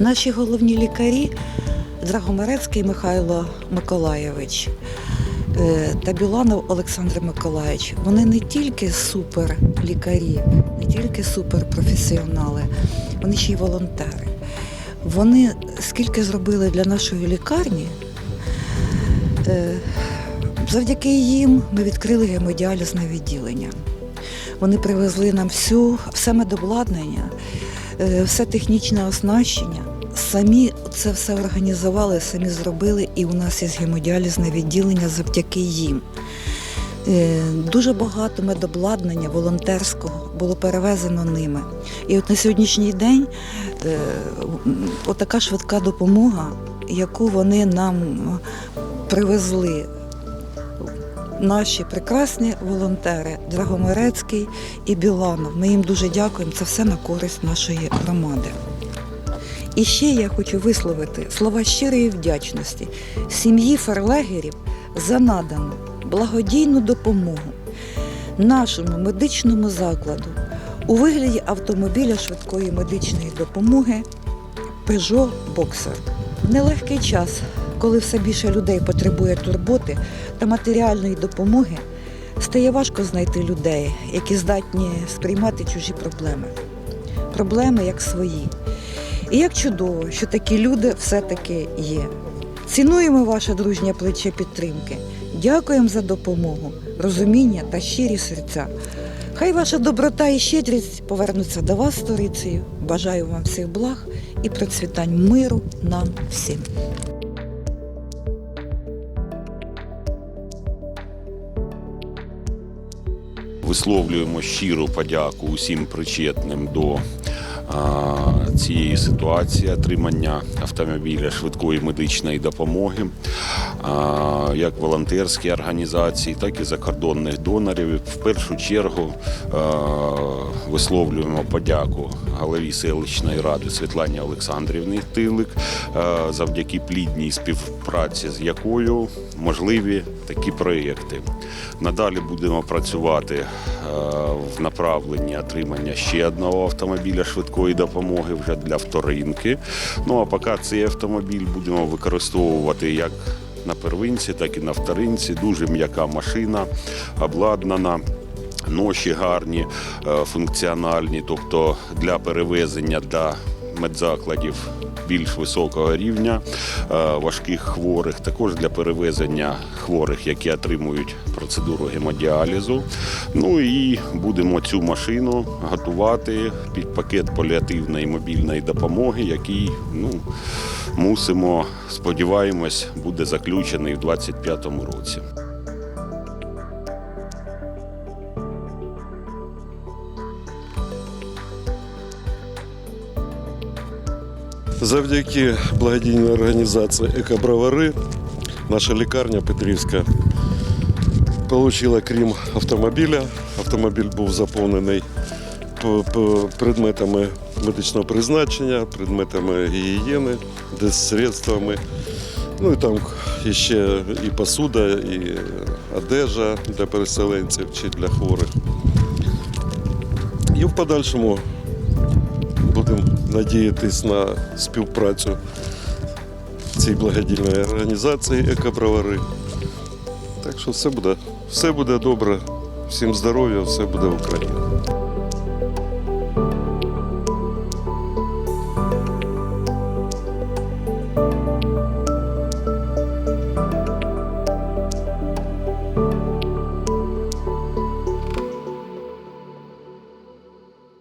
Наші головні лікарі Драгомерецький Михайло Миколайович е, та Біланов Олександр Миколаївич. Вони не тільки супер лікарі, не тільки суперпрофесіонали, вони ще й волонтери. Вони скільки зробили для нашої лікарні. е, Завдяки їм ми відкрили гемодіалізне відділення. Вони привезли нам всю, все медобладнання, все технічне оснащення. Самі це все організували, самі зробили, і у нас є гемодіалізне відділення завдяки їм. Е, Дуже багато медобладнання волонтерського було перевезено ними. І от на сьогоднішній день е, отака швидка допомога, яку вони нам привезли наші прекрасні волонтери Драгомирецький і Біланов. Ми їм дуже дякуємо. Це все на користь нашої громади. І ще я хочу висловити слова щирої вдячності сім'ї ферлегерів за надану благодійну допомогу нашому медичному закладу у вигляді автомобіля швидкої медичної допомоги Peugeot Boxer. Нелегкий час, коли все більше людей потребує турботи та матеріальної допомоги, стає важко знайти людей, які здатні сприймати чужі проблеми. Проблеми як свої. І як чудово, що такі люди все-таки є. Цінуємо ваше дружнє плече підтримки. Дякуємо за допомогу, розуміння та щирі серця. Хай ваша доброта і щедрість повернуться до вас сторицею. Бажаю вам всіх благ і процвітань миру нам всім. Висловлюємо щиру подяку усім причетним до цієї ситуації отримання автомобіля швидкої медичної допомоги, як волонтерські організації, так і закордонних донорів. В першу чергу висловлюємо подяку голові селищної ради Світлані Олександрівні Тилик, завдяки плідній співпраці з якою можливі такі проєкти. Надалі будемо працювати е, в направленні отримання ще одного автомобіля швидкої допомоги вже для вторинки. Ну а поки цей автомобіль будемо використовувати як на первинці, так і на вторинці. Дуже м'яка машина, обладнана. Ноші гарні, е, функціональні, тобто для перевезення для медзакладів більш високого рівня е, важких хворих, також для перевезення хворих, які отримують процедуру гемодіалізу. Ну і будемо цю машину готувати під пакет паліативної мобільної допомоги, який ну, мусимо, сподіваємось, буде заключений в 2025 році. Завдяки благодійній організації Екобровари наша лікарня Петрівська отримала крім автомобіля. Автомобіль був заповнений предметами медичного призначення, предметами гігієни, средствами. Ну і там ще і посуда, і одежа для переселенців чи для хворих. І в подальшому надіятись на співпрацю цієї благодійної організації Екобровари. Так що все буде, все буде добре. Всім здоров'я, все буде в Україні.